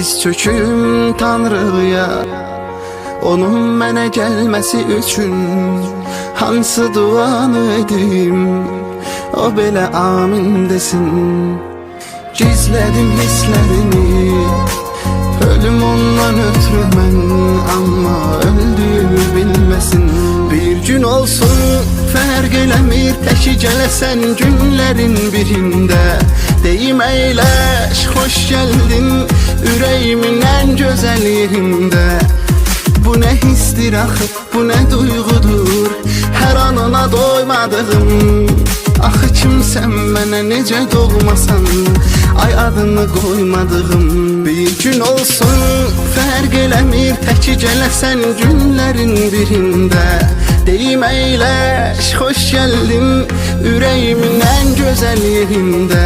Diz çöküm Tanrıya Onun mənə gəlməsi üçün Hansı duanı edim O belə amin desin. Gizlədim hisslərimi Ölüm ondan ötürü mən Amma öldüyümü bilməsin Bir gün olsun fərq eləmir Təki gələsən günlərin Deyim əyləş, xoş gəldin yerində Bu nə histir axı, bu nə duyğudur Hər an ona doymadığım. Axı kimsən mənə necə doğmasan Ay adını qoymadığım Bir gün olsun fərq eləmir Təki gələsən günlərin birində Deyim əyləş, xoş gəldin Ürəyimin ən gözəl yerində